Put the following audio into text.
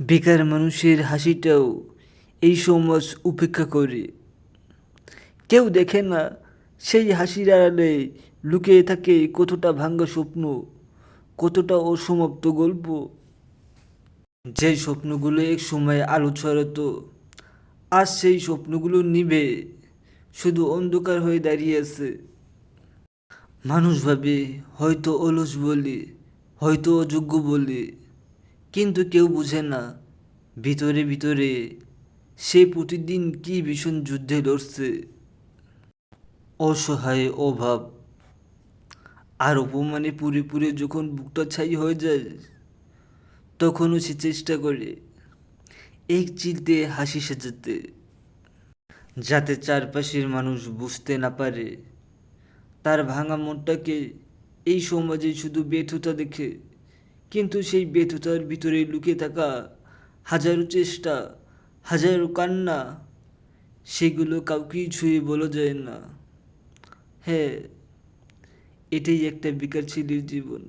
বেকার মানুষের হাসিটাও এই সমাজ উপেক্ষা করে। কেউ দেখে না সেই হাসির আড়ালে লুকিয়ে থাকে কতটা ভাঙ্গা স্বপ্ন, কতটা অসমাপ্ত গল্প। যে স্বপ্নগুলো এক সময় আলো ছড়াতো, আজ সেই স্বপ্নগুলো নিবে, শুধু অন্ধকার হয়ে দাঁড়িয়ে আছে। মানুষ ভাবে হয়তো অলস বলে, হয়তো অযোগ্য বলে। কিন্তু কেউ বুঝে না, ভিতরে ভিতরে সে প্রতিদিন কি ভীষণ যুদ্ধে লড়ছে। অসহায় অভাব। আর অপমানে পুরে পুরে যখন বুকটা ছাই হয়ে যায়, তখনও সে চেষ্টা করে এক চিলতে হাসি সাজাতে, যাতে চারপাশের মানুষ বুঝতে না পারে। তার ভাঙা মনটাকে এই সমাজে শুধু ব্যর্থতা দেখে কিন্তু সেই ব্যথতার ভিতরে লুকে থাকা হাজারো চেষ্টা, হাজারো কান্না, সেগুলো কাউকেই ছুঁয়ে বলা যায় না। হ্যাঁ এটাই একটা বেকার ছেলের জীবন।